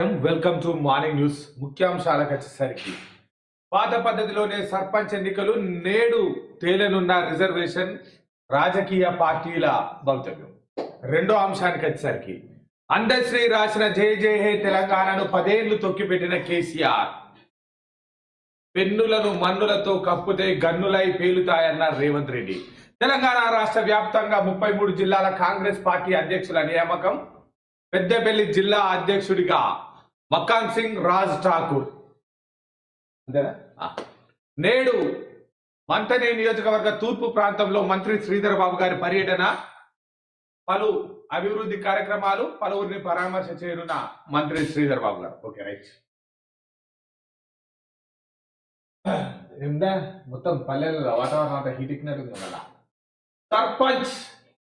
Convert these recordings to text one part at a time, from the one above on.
Welcome to morning news ముఖ్యాంశాలకు వచ్చేసరికి పాత పద్ధతిలోనే సర్పంచ్ ఎన్నికలు నేడు తేలనున్న రిజర్వేషన్ రాజకీయ పార్టీల భవితవ్యం. రెండో అంశానికి వచ్చేసరికి అందశ్రీ రాసిన జే జే హే తెలంగాణను పదేళ్ళు తొక్కిపెట్టిన కేసీఆర్. పెన్నులను మన్నులతో కప్పుతే గన్నులై పేలుతాయన్న రేవంత్ రెడ్డి. తెలంగాణ రాష్ట్ర వ్యాప్తంగా ముప్పై మూడు జిల్లాల కాంగ్రెస్ పార్టీ అధ్యక్షుల నియామకం. పెద్దపల్లి జిల్లా అధ్యక్షుడిగా మకాన్ సింగ్ రాజ్ ఠాకూర్. అంతేనా. నేడు మంతనే నియోజకవర్గ తూర్పు ప్రాంతంలో మంత్రి శ్రీధర్ బాబు గారి పర్యటన పలు అభివృద్ధి కార్యక్రమాలు పలువురిని పరామర్శ చేయనున్న మంత్రి శ్రీధర్ బాబు గారు. Okay right. ఏందా? మొత్తం పల్లెల్లో వాతావరణం అంతా హీట్ ఎక్కినట్టుంది కదా సర్పంచ్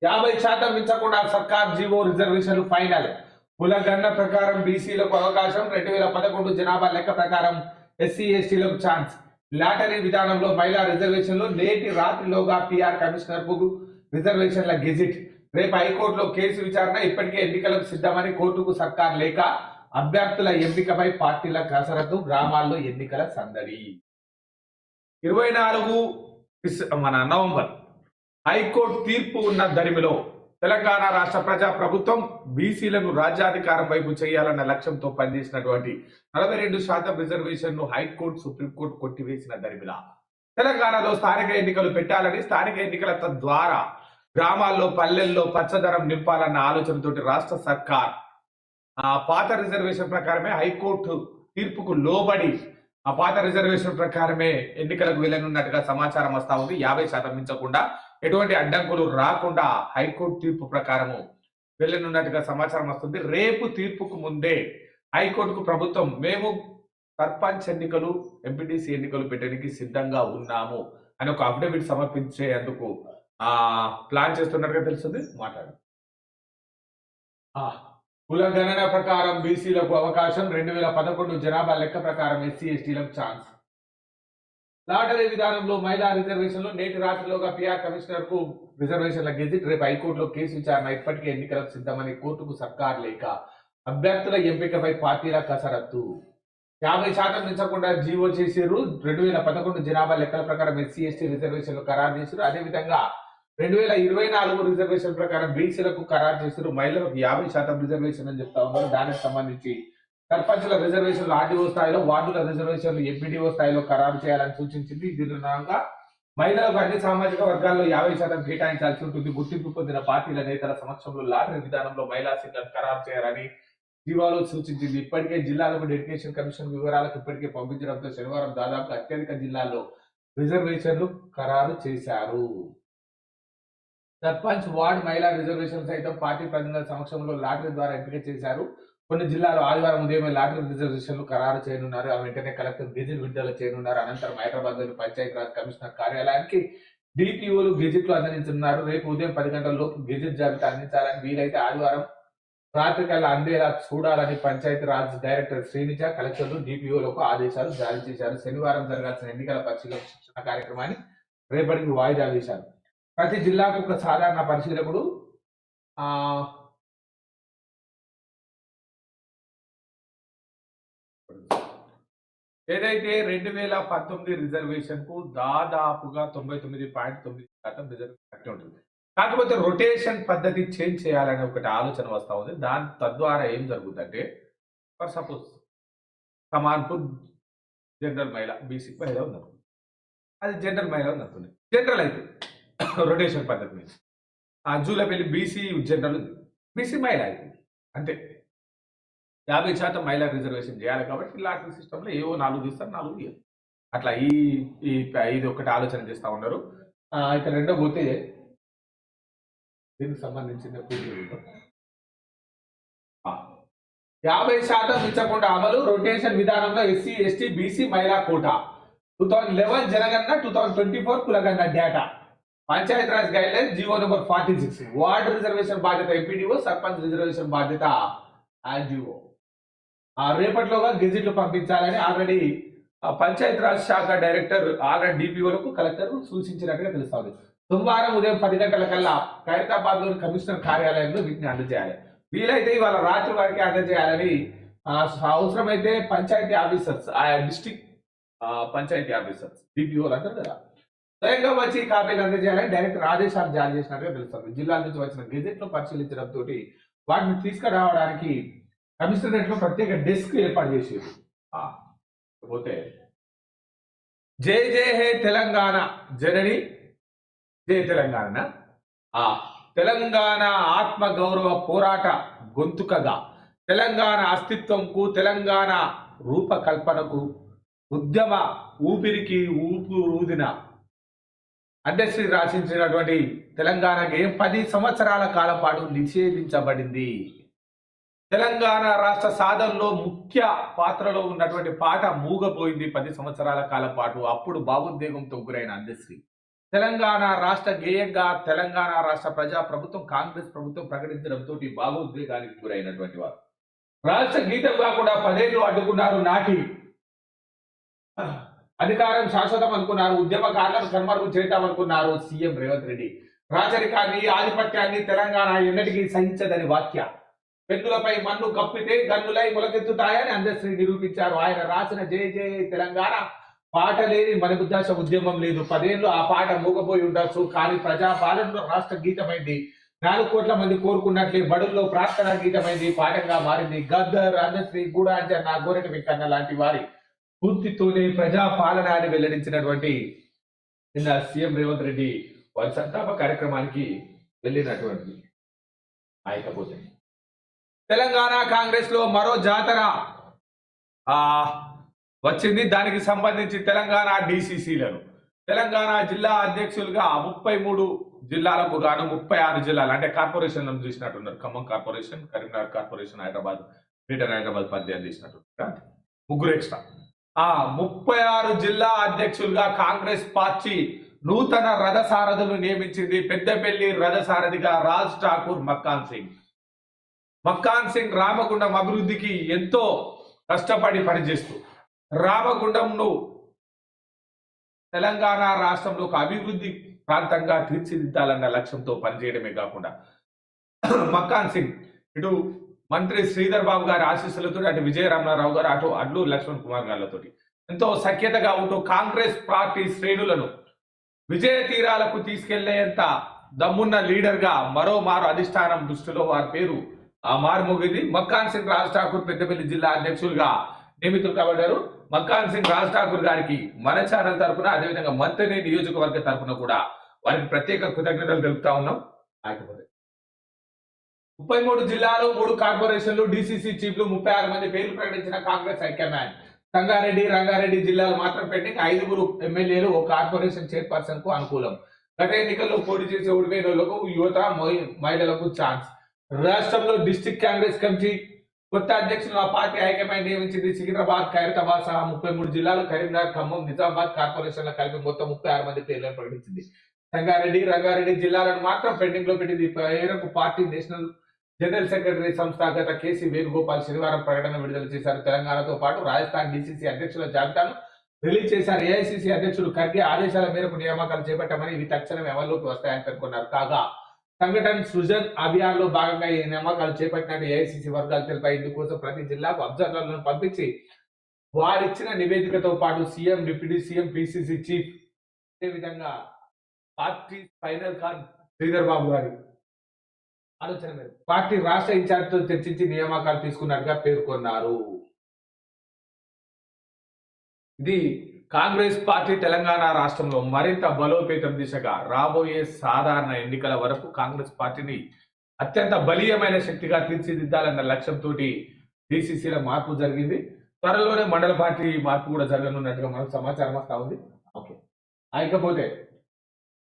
యాభై శాతం మించకుండా సర్కార్ జీవో రిజర్వేషన్లు ఫైనల్. కులగణన ప్రకారం బీసీలకు అవకాశం రెండు వేల పదకొండు జనాభా లెక్క ప్రకారం ఎస్సీ ఎస్టీలకు ఛాన్స్. లాటరీ విధానంలో మహిళా రిజర్వేషన్లు నేటి రాత్రిలోగా పిఆర్ కమిషనర్కు రిజర్వేషన్ల గెజిట్. రేపు హైకోర్టులో కేసు విచారణ ఇప్పటికే ఎన్నికలకు సిద్ధమని కోర్టుకు సర్కార్ లేక అభ్యర్థుల ఎంపికపై పార్టీల కసరత్తు గ్రామాల్లో ఎన్నికల సందడి. ఇరవై నాలుగు మన నవంబర్. హైకోర్టు తీర్పు ఉన్న దరిమిలో తెలంగాణ రాష్ట్ర ప్రజా ప్రభుత్వం బీసీలను రాజ్యాధికారం వైపు చేయాలన్న లక్ష్యంతో పనిచేసినటువంటి నలభై రెండు శాతం రిజర్వేషన్ను హైకోర్టు సుప్రీంకోర్టు కొట్టివేసిన దరిమిల. తెలంగాణలో స్థానిక ఎన్నికలు పెట్టాలని స్థానిక ఎన్నికల తద్వారా గ్రామాల్లో పల్లెల్లో పచ్చదనం నింపాలన్న ఆలోచనతోటి రాష్ట్ర సర్కార్ ఆ పాత రిజర్వేషన్ ప్రకారమే హైకోర్టు తీర్పుకు లోబడి ఆ పాత రిజర్వేషన్ ప్రకారమే ఎన్నికలకు వెళ్ళనున్నట్టుగా సమాచారం వస్తా ఉంది. యాభై శాతం మించకుండా ఎటువంటి అడ్డంకులు రాకుండా హైకోర్టు తీర్పు ప్రకారము వెళ్ళనున్నట్టుగా సమాచారం వస్తుంది. రేపు తీర్పుకు ముందే హైకోర్టుకు ప్రభుత్వం మేము సర్పంచ్ ఎన్నికలు ఎంపీటీసీ ఎన్నికలు పెట్టడానికి సిద్ధంగా ఉన్నాము అని ఒక అఫిడవిట్ సమర్పించేందుకు ఆ ప్లాన్ చేస్తున్నట్టుగా తెలుస్తుంది. మాట్లాడు ఆ, కుల గణన ప్రకారం బీసీలకు అవకాశం రెండు వేల పదకొండు జనాభా లెక్క ప్రకారం ఎస్సీ ఎస్టీలకు ఛాన్స్. లాటరీ విధానంలో మహిళా రిజర్వేషన్లు నేటి రాత్రిలోగా పిఆర్ కమిషనర్కు రిజర్వేషన్ల గెజిట్ రేపు హైకోర్టులో కేసు విచారణ ఇప్పటికే ఎన్నికలకు సిద్ధమని కోర్టుకు సర్కార్ లేక అభ్యర్థుల ఎంపికపై పార్టీల కసరత్తు యాభై శాతం పెంచకుండా జీవో చేసారు రెండు వేల పదకొండు జనాభా లెక్కల ప్రకారం ఎస్సీ ఎస్టీ రిజర్వేషన్లు ఖరారు చేశారు అదేవిధంగా రెండు వేల ఇరవై నాలుగు రిజర్వేషన్ ప్రకారం బీసీలకు ఖరారు చేశారు మహిళలకు యాభై శాతం రిజర్వేషన్ అని చెప్తా ఉన్నారు. దానికి సంబంధించి సర్పంచుల రిజర్వేషన్లు ఆర్డీఓ స్థాయిలో వార్డుల రిజర్వేషన్లు ఎంపీడీఓ స్థాయిలో ఖరారు చేయాలని సూచించింది. దీనిగా మహిళలకు అన్ని సామాజిక వర్గాల్లో యాభై శాతం కేటాయించాల్సి ఉంటుంది. గుర్తింపు పొందిన పార్టీల నేతల సమక్షంలో లాటరీ విధానంలో మహిళా సింగల్ ఖరారు చేయాలని జీవాలో సూచించింది. ఇప్పటికే జిల్లాలకు డెడికేషన్ కమిషన్ వివరాలకు ఇప్పటికే పంపించడంతో శనివారం దాదాపు అత్యధిక జిల్లాల్లో రిజర్వేషన్లు ఖరారు చేశారు. సర్పంచ్ వార్డ్ మహిళా రిజర్వేషన్ సైతం పార్టీ ప్రతినిధుల సమక్షంలో లాటరీ ద్వారా ఎంపిక చేశారు. కొన్ని జిల్లాలో ఆదివారం ఉదయం లాటరీ రిజర్వేషన్లు ఖరారు చేయనున్నారు. ఆ వెంటనే కలెక్టర్ గెజిట్ విడుదల చేయనున్నారు. అనంతరం హైదరాబాద్లోని పంచాయతీరాజ్ కమిషనర్ కార్యాలయానికి డిపిఓలు గెజిట్లు అందించనున్నారు. రేపు ఉదయం పది గంటల లోపు గెజిట్ జాబితా అందించాలని వీలైతే ఆదివారం రాత్రికల్లా అందేలా చూడాలని పంచాయతీ రాజ్ డైరెక్టర్ శ్రీనిజ కలెక్టర్లు డిపిఓలకు ఆదేశాలు జారీ చేశారు. శనివారం జరగాల్సిన ఎన్నికల పరిశీలన శిక్షణ కార్యక్రమాన్ని రేపటికి వాయిదా వేశారు. ప్రతి జిల్లాకు ఒక సాధారణ పరిశీలకుడు ఏదైతే రెండు వేల పంతొమ్మిది రిజర్వేషన్కు దాదాపుగా తొంభై తొమ్మిది పాయింట్ తొమ్మిది శాతం రిజర్వేషన్ ఉంటుంది. కాకపోతే రొటేషన్ పద్ధతి చేంజ్ చేయాలనే ఒకటి ఆలోచన వస్తూ ఉంది. దాని తద్వారా ఏం జరుగుతుందంటే ఫర్ సపోజ్ కమాన్పూర్ జనరల్ మహిళ బీసీ మహిళ ఉన్నారు అది జనరల్ మహిళ ఉంది జనరల్ అయితే రొటేషన్ పద్ధతి మీద. జూలపల్లి బీసీ జనరల్ ఉంది. బీసీ మహిళ అయితే అంతే. యాభై శాతం మహిళా రిజర్వేషన్ చేయాలి కాబట్టి లాటరీ సిస్టంలో ఏవో నాలుగు తీస్తారు నాలుగు తీయరు. అట్లా ఈ ఈ ఇది ఒకటి ఆలోచన చేస్తా ఉన్నారు. ఇక రెండో పోతే దీనికి సంబంధించిన పూర్తి యాభై శాతం ఇచ్చకుండా అమలు రొటేషన్ విధానంలో ఎస్సీ ఎస్టీ బీసీ మహిళా కోటా. టూ థౌజండ్ లెవెన్ జనగణన two thousand twenty four కులగన్న data Panchayati Raj guideline GO number forty six. Ward reservation బాధ్యత ఎంపీడీఓ సర్పంచ్ రిజర్వేషన్ బాధ్యత ఆ ఆ రేపటిలోగా గెజిట్లు పంపించాలని ఆల్రెడీ పంచాయత్ రాజ్ శాఖ డైరెక్టర్ ఆల్రెడీ డిపిఓలకు కలెక్టర్ సూచించినట్టుగా తెలుస్తుంది. సోమవారం ఉదయం పది గంటల కల్లా ఖైరతాబాద్లోని కమిషనర్ కార్యాలయంలో వీటిని అందజేయాలి. వీలైతే ఇవాళ రాత్రి వరకే అందజేయాలని అవసరమైతే పంచాయతీ ఆఫీసర్స్ ఆయా డిస్టిక్ పంచాయతీ ఆఫీసర్స్ డిపిఓలు అంటారు కదా. స్వయంగా వచ్చి కాపీలు అందజేయాలని డైరెక్టర్ ఆదేశాలు జారీ చేసినట్టుగా తెలుస్తుంది. జిల్లాల నుంచి వచ్చిన గెజెట్ను పరిశీలించడంతో వాటిని తీసుకురావడానికి కమిషనరేట్లో ప్రత్యేక డెస్క్ ఏర్పాటు చేసేది. ఆ, పోతే జై జై హే తెలంగాణ జనని జై తెలంగాణ. ఆ తెలంగాణ ఆత్మ గౌరవ పోరాట గొంతుకగా తెలంగాణ అస్తిత్వంకు తెలంగాణ రూపకల్పనకు ఉద్యమ ఊపిరికి ఊపు ఊదిన అధ్యశ్రీ రాసించినటువంటి తెలంగాణకి పది సంవత్సరాల కాలం పాటు నిషేధించబడింది. తెలంగాణ రాష్ట్ర సాధనలో ముఖ్య పాత్రలో ఉన్నటువంటి పాట మూగపోయింది పది సంవత్సరాల కాలం పాటు. అప్పుడు భావోద్వేగంతో గురైన అందశ్రీ తెలంగాణ రాష్ట్ర గేయంగా తెలంగాణ రాష్ట్ర ప్రజా ప్రభుత్వం కాంగ్రెస్ ప్రభుత్వం ప్రకటించడంతో భావోద్వేగానికి గురైనటువంటి వారు. రాష్ట్ర గీతం కాకుండా పదేళ్ళు అడ్డుకున్నారు నాటి. అధికారం శాశ్వతం అనుకున్నారు ఉద్యమకారులకు కనుమరుగు చేద్దామనుకున్నారు సీఎం రేవంత్ రెడ్డి. రాజరికాన్ని ఆధిపత్యాన్ని తెలంగాణ ఎన్నటికీ సహించదని వాక్య. పెన్నులపై మన్ను కప్పితే గన్నులై మొలకెత్తుతాయని అందశ్రీ నిరూపించారు. ఆయన రాసిన జయ జయ తెలంగాణ పాట లేని మన ఉద్యమం లేదు. పదేళ్ళు ఆ పాట మూగపోయి ఉండొచ్చు కానీ ప్రజా పాలనలో రాష్ట్ర గీతమైంది. నాలుగు కోట్ల మంది కోరుకున్నట్లే బడుల్లో ప్రార్థన గీతమైంది పాఠంగా మారింది. గద్దర్ అందశ్రీ గూడాంజన్న గోరెటి వెంకన్న లాంటి వారి పూర్తితోనే ప్రజా పాలన అని వెల్లడించినటువంటి నిన్న సీఎం రేవంత్ రెడ్డి వారి సంతాప కార్యక్రమానికి వెళ్ళినటువంటి ఆయకపోతే తెలంగాణ కాంగ్రెస్లో మరో జాతర. ఆ వచ్చింది. దానికి సంబంధించి తెలంగాణ డిసిసిలను. తెలంగాణ జిల్లా అధ్యక్షులుగా ముప్పై మూడు జిల్లాలకు గాను ముప్పై ఆరు జిల్లాలు అంటే corporation చూసినట్టున్నారు. Khammam corporation Karimnagar corporation Hyderabad greater Hyderabad పద్యాలు తీసినట్టు ముగ్గురు ఎక్స్ట్రా. ఆ ముప్పై ఆరు జిల్లా అధ్యక్షులుగా కాంగ్రెస్ పార్టీ నూతన రథసారథులు నియమించింది. పెద్దపల్లి రథసారథిగా రాజ్ ఠాకూర్ మక్కాన్ సింగ్. మక్కాన్ సింగ్ రామగుండం అభివృద్ధికి ఎంతో కష్టపడి పనిచేస్తూ రామగుండంను తెలంగాణ రాష్ట్రంలో ఒక అభివృద్ధి ప్రాంతంగా తీర్చిదిద్దాలన్న లక్ష్యంతో పనిచేయడమే కాకుండా మక్కాన్ సింగ్ ఇటు మంత్రి శ్రీధర్ బాబు గారి ఆశీస్సులతో అటు విజయ రమణారావు గారు అటు అడ్లు లక్ష్మణ్ కుమార్ గారితో ఎంతో సఖ్యతగా ఉంటూ కాంగ్రెస్ పార్టీ శ్రేణులను విజయ తీరాలకు తీసుకెళ్ళేంత దమ్మున్న లీడర్గా మరో మారు అధిష్టానం దృష్టిలో వారి పేరు ఆ మారుమోగింది మక్కాన్ సింగ్ రాజ్ ఠాకూర్ పెద్దపల్లి జిల్లా అధ్యక్షులుగా నియమితులు కాబడ్డారు. మక్కాన్ సింగ్ రాజ్ ఠాకూర్ గారికి మన ఛానల్ తరఫున అదేవిధంగా మంత్రి నియోజకవర్గ తరపున కూడా వారికి ప్రత్యేక కృతజ్ఞతలు తెలుపుతా ఉన్నాం. ఆగిపోతే ముప్పై మూడు జిల్లాలు మూడు కార్పొరేషన్లు డిసిసి చీఫ్లు ముప్పై ఆరు మంది పేర్లు ప్రకటించిన కాంగ్రెస్ హైకమాండ్ సంగారెడ్డి రంగారెడ్డి జిల్లాలు మాత్రం పెండింగ్ ఐదుగురు ఎమ్మెల్యేలు ఓ కార్పొరేషన్ చైర్పర్సన్కు అనుకూలం. గత ఎన్నికల్లో పోటీ చేసే ఓడిపోయిన యువత మహి- మహిళలకు ఛాన్స్. రాష్ట్రంలో డిస్టిక్ కాంగ్రెస్ కమిటీ కొత్త అధ్యక్షులు ఆ పార్టీ హైకమాండ్ నియమించింది. సికింద్రాబాద్ ఖైరతాబాద్ సహా ముప్పై మూడు జిల్లాలు కరీంనగర్ ఖమ్మం నిజామాబాద్ కార్పొరేషన్ల కలిపి మొత్తం ముప్పై ఆరు మంది పేర్లను ప్రకటించింది. సంగారెడ్డి రంగారెడ్డి జిల్లాలను మాత్రం పెండింగ్లో పెట్టింది. ఈ మేరకు పార్టీ నేషనల్ జనరల్ సెక్రటరీ సంస్థాగత కేసీ వేణుగోపాల్ శనివారం ప్రకటన విడుదల చేశారు. తెలంగాణతో పాటు రాజస్థాన్ డిసిసి అధ్యక్షుల జాబితాను రిలీజ్ చేశారు. ఏఐసిసి అధ్యక్షుడు ఖర్గే ఆదేశాల మేరకు నియామకాలు చేపట్టామని ఇవి తక్షణం అమల్లోకి వస్తాయని పేర్కొన్నారు. కాగా సంఘటన సృజన్ అభియాన్లో భాగంగా ఈ నియామకాలు చేపట్టినట్టు ఏఐసిసి వర్గాలు తెలిపాయి. ఇందుకోసం ప్రతి జిల్లాకు అబ్జర్వర్లను పంపించి వారిచ్చిన నివేదికతో పాటు CM deputy CM PCC chief అదేవిధంగా పార్టీ ఫైనల్ ఖాన్ శ్రీధర్ బాబు గారి ఆలోచన మేరకు పార్టీ రాష్ట్ర ఇన్ఛార్జ్తో చర్చించి నియామకాలు తీసుకున్నట్టుగా పేర్కొన్నారు. ఇది కాంగ్రెస్ పార్టీ తెలంగాణ రాష్ట్రంలో మరింత బలోపేతం దిశగా రాబోయే సాధారణ ఎన్నికల వరకు కాంగ్రెస్ పార్టీని అత్యంత బలీయమైన శక్తిగా తీర్చిదిద్దాలన్న లక్ష్యంతో డిసిసిల మార్పు జరిగింది. త్వరలోనే మండల పార్టీ మార్పు కూడా జరగనున్నట్టుగా మనకు సమాచారం వస్తా ఉంది. ఓకే. ఇకపోతే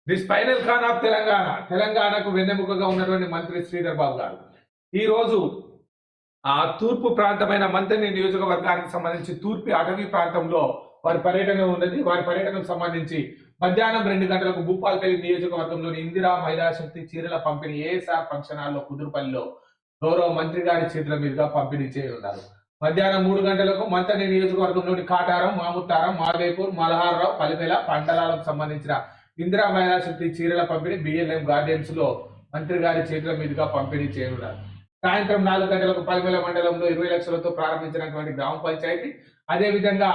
ది స్పైనల్ ఖాన్ ఆఫ్ తెలంగాణ తెలంగాణకు వెన్నెముకగా ఉన్నటువంటి మంత్రి శ్రీధర్ బాబు గారు. ఈ రోజు ఆ తూర్పు ప్రాంతమైన మంత్రిని నియోజకవర్గానికి సంబంధించి తూర్పు అటవీ ప్రాంతంలో వారి పర్యటన ఉన్నది వారి పర్యటనకు సంబంధించి మధ్యాహ్నం రెండు గంటలకు భూపాల్పల్లి నియోజకవర్గంలోని ఇందిరా మహిళాశక్తి చీరల పంపిణీ ఏఎస్ఆర్ ఫంక్షన్ హాల్లో కుదురుపల్లిలో గౌరవ మంత్రి గారి చేతుల మీదుగా పంపిణీ చేయనున్నారు. మధ్యాహ్నం మూడు గంటలకు మంత్రి నియోజకవర్గంలోని కాటారం మాముత్తారం మాదేపూర్ మలహారరావు పలిమేల పండలాలకు సంబంధించిన ఇందిరా మహిళాశక్తి చీరల పంపిణీ బిఎల్ఎం గార్డెన్స్లో మంత్రి గారి చేతుల మీదుగా పంపిణీ చేయనున్నారు. సాయంత్రం నాలుగు గంటలకు పల్మెల మండలంలో ఇరవై లక్షలతో ప్రారంభించినటువంటి గ్రామ పంచాయతీ అదేవిధంగా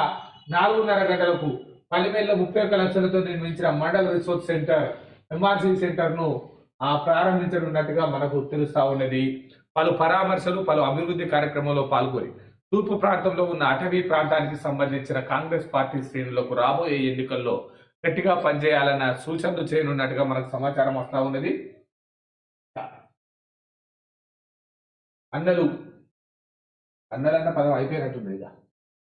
నాలుగున్నర గంటలకు పల్లెమేళ్ళ ముప్పై ఒక్క లక్షలతో నిర్మించిన మండల్ రిసోర్స్ సెంటర్ ఎంఆర్సీ సెంటర్ను ప్రారంభించనున్నట్టుగా మనకు తెలుస్తా ఉన్నది. పలు పరామర్శలు పలు అభివృద్ధి కార్యక్రమంలో పాల్గొని తూర్పు ప్రాంతంలో ఉన్న అటవీ ప్రాంతానికి సంబంధించిన కాంగ్రెస్ పార్టీ శ్రేణులకు రాబోయే ఎన్నికల్లో గట్టిగా పనిచేయాలన్న సూచనలు చేయనున్నట్టుగా మనకు సమాచారం వస్తా ఉన్నది. అన్నలు అన్నలన్న పదం అయిపోయినట్టుంది ఇక.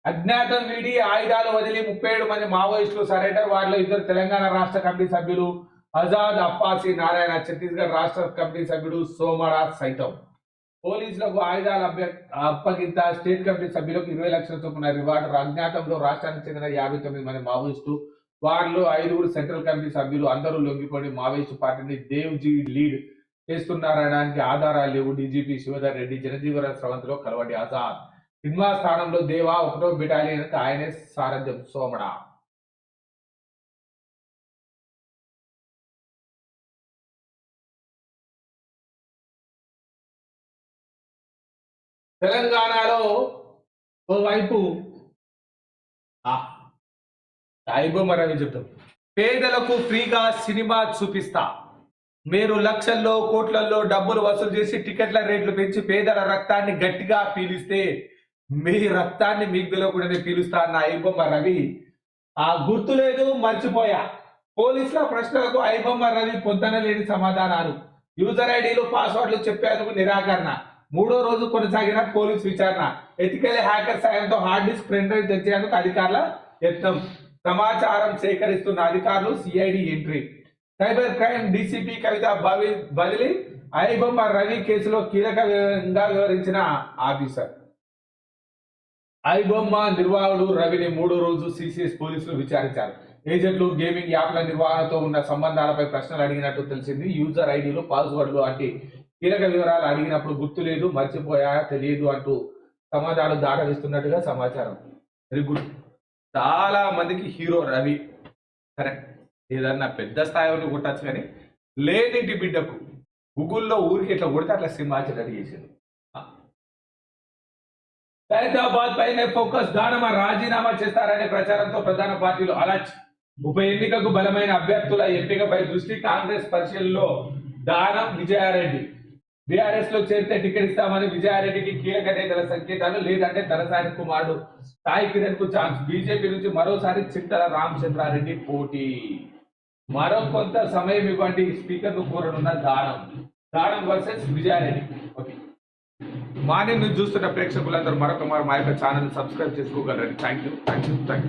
అజ్ఞాతం వీడి ఆయుధాలు వదిలి ముప్పై ఏడు మంది మావోయిస్టులు సరెండర్ వారిలో ఇద్దరు తెలంగాణ రాష్ట్ర కమిటీ సభ్యులు ఆజాద్ అప్పాసి నారాయణ ఛత్తీస్గఢ్ రాష్ట్ర కమిటీ సభ్యుడు సోమరా సైతం. పోలీసులకు ఆయుధాల అభ్య అప్పగింత స్టేట్ కమిటీ సభ్యులకు ఇరవై లక్షల చొప్పున రివార్డు. అజ్ఞాతంలో రాష్ట్రానికి చెందిన యాభై తొమ్మిది మంది మావోయిస్టు వారిలో ఐదుగురు సెంట్రల్ కమిటీ సభ్యులు అందరూ లొంగిపోయి మావోయిస్టు పార్టీని దేవ్జీ లీడ్ చేస్తున్నారనడానికి ఆధారాలు లేవు. డీజీపీ శివధర్ రెడ్డి జనజీవన స్రవంతిలో కలవటి ఆజాద్. సినిమా స్థానంలో దేవా ఒకటో బెటాలియన్ ఆయనే సారథ్యం. సోమడ. తెలంగాణలో ఓవైపు అయిపోమరని చెప్తాం. పేదలకు ఫ్రీగా సినిమా చూపిస్తా. మీరు లక్షల్లో కోట్లలో డబ్బులు వసూలు చేసి టికెట్ల రేట్లు పెంచి పేదల రక్తాన్ని గట్టిగా పీలిస్తే మీ రక్తాన్ని మీకు తెలియకుండానే పీలుస్తా అన్న ఐబొమ్మ రవి. ఆ గుర్తు లేదు మర్చిపోయా. పోలీసుల ప్రశ్నలకు ఐబొమ్మ రవి పొందన లేని సమాధానాలు. యూజర్ ఐడీలు పాస్వర్డ్లు చెప్పేందుకు నిరాకరణ. మూడో రోజు కొనసాగిన పోలీస్ విచారణ. ఎతికల్ హ్యాకర్ సాయంతో హార్డ్ డిస్క్ ప్రింట్ తెచ్చేందుకు అధికారుల యత్నం. సమాచారం సేకరిస్తున్న అధికారులు CID entry. Cyber crime DCP Kavitha బవి బదిలీ. ఐబొమ్మ రవి కేసులో కీలకంగా వివరించిన ఆఫీసర్. ఐబొమ్మ నిర్వాహకుడు రవిని మూడో రోజు సిసిఎస్ పోలీసులు విచారించారు. ఏజెంట్లు గేమింగ్ యాప్ల నిర్వహణతో ఉన్న సంబంధాలపై ప్రశ్నలు అడిగినట్టు తెలిసింది. యూజర్ ఐడీలు పాస్వర్డ్లు వంటి కీలక వివరాలు అడిగినప్పుడు గుర్తు లేదు మర్చిపోయా తెలియదు అంటూ సమాధానం దాటవేస్తున్నట్టుగా సమాచారం. Very good. చాలా మందికి హీరో రవి కరెక్ట్. ఏదన్నా పెద్ద స్థాయిలో కొట్టచ్చు కానీ లేనిటి బిడ్డకు గూగుల్లో ఊరికి ఇట్లా కొడితే అట్లా సినిమా చేసింది హైదరాబాద్ పైనే ఫోకస్ దానమా రాజీనామా చేస్తారనే ప్రచారంతో ప్రధాన పార్టీలు అలా ఉప ఎన్నికకు బలమైన అభ్యర్థుల ఎంపికపై దృష్టి కాంగ్రెస్ పరిశీలనలో దానం విజయారెడ్డి. బీఆర్ఎస్లో చేరితే టికెట్ ఇస్తామని విజయారెడ్డికి కీలక నేతల సంకేతాలు లేదంటే తలసాని కుమారుడు సాయి కిరణ్కు ఛాన్స్. బీజేపీ నుంచి మరోసారి చింతల రామచంద్రారెడ్డి పోటీ. మరో కొంత సమయం ఇవ్వండి స్పీకర్కు కోరనున్న దానం. దానం వర్సెస్ విజయారెడ్డి. మార్నింగ్ నుంచి చూస్తున్న ప్రేక్షకులందరూ మరొక మరి మా యొక్క channel subscribe చేసుకోగలరండి thank you thank you thank you